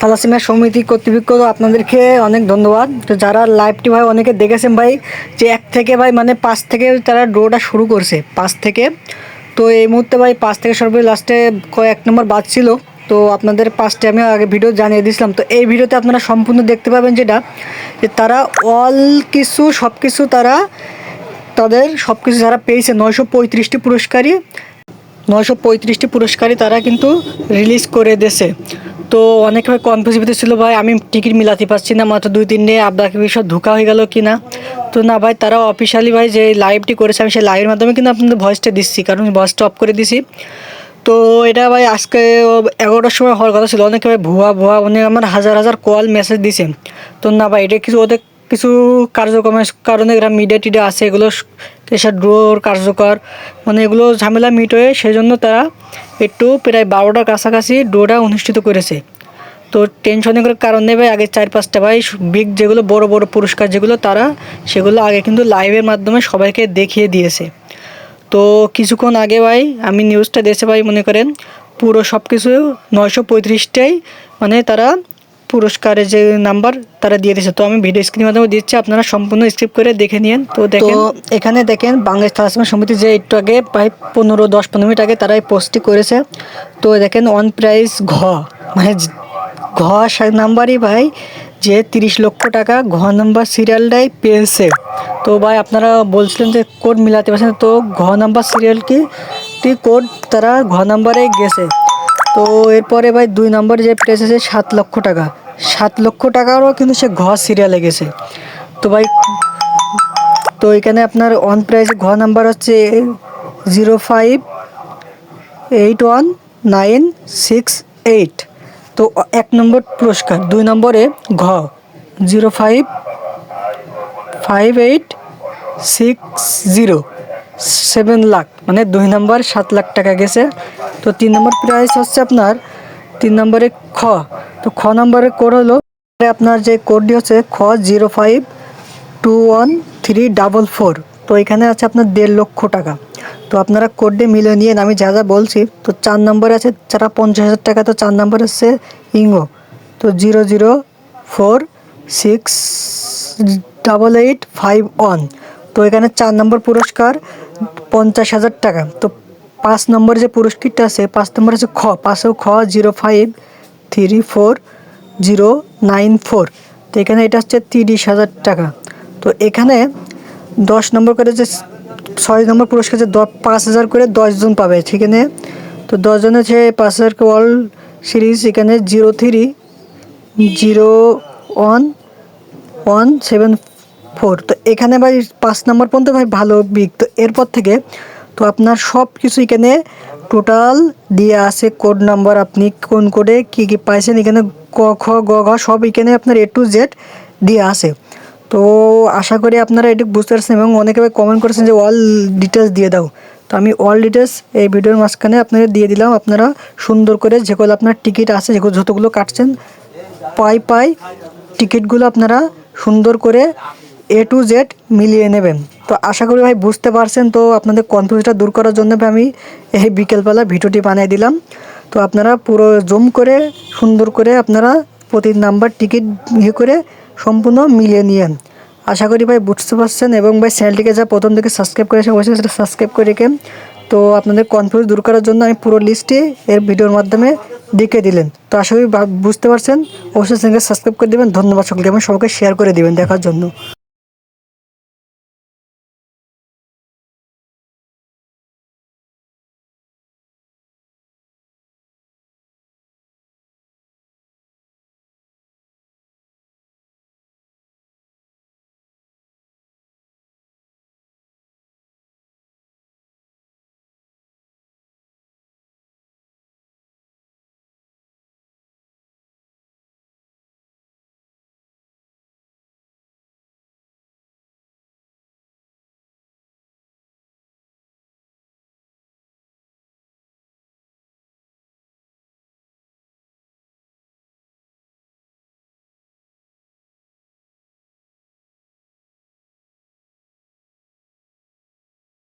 Thalassaemia সমিতি কর্তৃপক্ষ আপনাদেরকে অনেক ধন্যবাদ। তো যারা লাইভটি ভাই অনেকে দেখেছেন ভাই, যে এক থেকে ভাই মানে পাঁচ থেকে তারা ড্রোটা শুরু করছে, পাঁচ থেকে। তো এই মুহূর্তে ভাই পাঁচ থেকে সর্বোচ্চ লাস্টে কয়েক নম্বর বাদ ছিল। তো আপনাদের পাঁচটা আমি আগে ভিডিও জানিয়ে দিয়েছিলাম। তো এই ভিডিওতে আপনারা সম্পূর্ণ দেখতে পাবেন যেটা, যে তারা অল কিছু সব কিছু তারা, তাদের সব কিছু যারা পেয়েছে, নয়শো পঁয়ত্রিশটি পুরস্কারই, নয়শো পঁয়ত্রিশটি পুরস্কারই তারা কিন্তু রিলিজ করে দিয়েছে। তো অনেক ভাই কনফিউজ ভিতরে ছিল ভাই, আমি টিকিট মিলাতে পারছি না, মাত্র দুই, তিন দিনে আপনাকে বিষয় ধোকা হয়ে গেল কি না তো না ভাই, তারা অফিসিয়ালি ভাই যে লাইভটি করেছে, আমি সেই লাইভের মাধ্যমে কিন্তু আপনাদের ভয়েসটা দিচ্ছি, কারণ ভয়েসটা অফ করে দিছি। তো এটা ভাই আজকে এগারোটার সময় হওয়ার কথা ছিল, অনেকে ভাই ভুয়া ভুয়া অনেক আমার হাজার হাজার কল মেসেজ দিছে। তো না ভাই, এটা কিছু ওদের কিছু কার্যক্রমের কারণে এরা মিডিয়া টিডিয়া আছে, এগুলো এসব ড্রোর কার্যকর মানে এগুলো ঝামেলা মিট হয়ে সেই জন্য তারা একটু প্রায় বারোটার কাছাকাছি ড্রোটা অনুষ্ঠিত করেছে। তো টেনশনের কারণে ভাই, আগে চার পাঁচটা ভাই বিগ যেগুলো, বড় বড় পুরস্কার যেগুলো, তারা সেগুলো আগে কিন্তু লাইভের মাধ্যমে সবাইকে দেখিয়ে দিয়েছে। তো কিছুক্ষণ আগে ভাই, আমি নিউজটা দেশে ভাই, মনে করেন, পুরো সব কিছু নয়শো পঁয়ত্রিশটাই মানে তারা পুরস্কারের যে নাম্বার তারা দিয়ে দিয়েছে। তো আমি ভিডিও স্ক্রিনের মাধ্যমে দিচ্ছি আপনারা সম্পূর্ণ স্ক্রিপ্ট করে দেখে নিন তো দেখেন। এখানে দেখেন বাংলাদেশ থালাসমা সমিতি যে একটু আগে প্রায় পনেরো দশ পনেরো মিনিট আগে তারা এই পোস্টটি করেছে। তো দেখেন অন প্রাইস ঘ মানে ঘ নাম্বারই ভাই যে তিরিশ লক্ষ টাকা ঘ নাম্বার সিরিয়ালটাই পেয়েছে তো ভাই আপনারা বলছিলেন যে কোড মিলাতে পারছেন তো ঘ নাম্বার সিরিয়াল কি? কোড তারা ঘ নাম্বারে গেছে। তো এরপরে ভাই দুই নম্বরে যে প্রেস আছে সাত লক্ষ টাকা। সাত লক্ষ টাকারও কিন্তু সে ঘ সিরিয়ালে গেছে। তো ভাই, তো এখানে আপনার অন প্রাইস ঘ নাম্বার হচ্ছে zero five eight one nine six eight তো এক নম্বর পুরস্কার, দুই নম্বরে ঘ zero five five eight six zero seven lakh মানে দুই নম্বর সাত লাখ টাকা গেছে। তো তিন নম্বর প্রাইস হচ্ছে আপনার, তিন নম্বরে খ। তো খ নম্বরে কোড হলো, আপনার যে কোডটি হচ্ছে খ zero five two one three double four. তো এখানে আছে আপনার দেড় লক্ষ টাকা। তো আপনারা কোডে মিলে নিয়ে, আমি যা যা বলছি, তো চার নম্বরে আছে, যারা পঞ্চাশ হাজার টাকা, তো চার নম্বর হচ্ছে ইঙ্গো। তো zero zero four six double eight five one. তো এখানে চার নম্বর পুরস্কার পঞ্চাশ হাজার টাকা। তো পাঁচ নম্বর যে পুরস্কারটা আছে, পাঁচ নম্বর আছে খ পাশেও খ zero five three four zero nine four. তো এখানে এটা হচ্ছে তিরিশ হাজার টাকা। তো এখানে দশ নম্বর করে যে ছয় নম্বর পুরস্কার যে দ পাঁচ হাজার করে দশজন পাবে সেখানে তো দশজনের যে পাঁচ হাজার ওয়ার্ল্ড সিরিজ এখানে zero three zero one one seven four. তো এখানে ভাই পাঁচ নম্বর পর্যন্ত ভাই ভালো বিগ তো এরপর থেকে তো আপনার সব কিছু এখানে টোটাল দিয়ে আছে কোড নাম্বার আপনি কোন কোডে কী কী পাইছেন এখানে ক, খ, গ, ঘ, সব এখানে আপনার এ টু জেড দিয়ে আছে। তো আশা করি আপনারা এটি বুঝতে পারছেন এবং অনেকে কমেন্ট করেছেন যে অল ডিটেলস দিয়ে দাও। তো আমি অল ডিটেলস এই ভিডিওর মাঝখানে আপনাদের দিয়ে দিলাম। আপনারা সুন্দর করে যেগুলো আপনার টিকিট আছে যেগুলো যতগুলো কাটছেন, পাই পাই টিকিটগুলো আপনারা সুন্দর করে এ টু জেড মিলিয়ে নেবেন। তো আশা করি ভাই বুঝতে পারছেন, তো আপনাদের কনফিউজটা দূর করার জন্য আমি এই বিকেলবেলা ভিডিওটি বানিয়ে দিলাম। তো আপনারা পুরো জুম করে, সুন্দর করে আপনারা প্রতি নাম্বার টিকিট ইয়ে করে সম্পূর্ণ মিলিয়ে নিয়েন। আশা করি ভাই বুঝতে পারছেন এবং ভাই চ্যানেলটিকে যা প্রথম থেকে সাবস্ক্রাইব করেছে অবশ্যই সেটা সাবস্ক্রাইব করে রেখেন। তো আপনাদের কনফিউজ দূর করার জন্য আমি পুরো লিস্টে এর ভিডিওর মাধ্যমে দেখে দিলেন। তো আশা করি বুঝতে পারছেন, অবশ্যই চ্যানেলকে সাবস্ক্রাইব করে দেবেন। ধন্যবাদ সকলকে এবং সবাইকে শেয়ার করে দিবেন দেখার জন্য।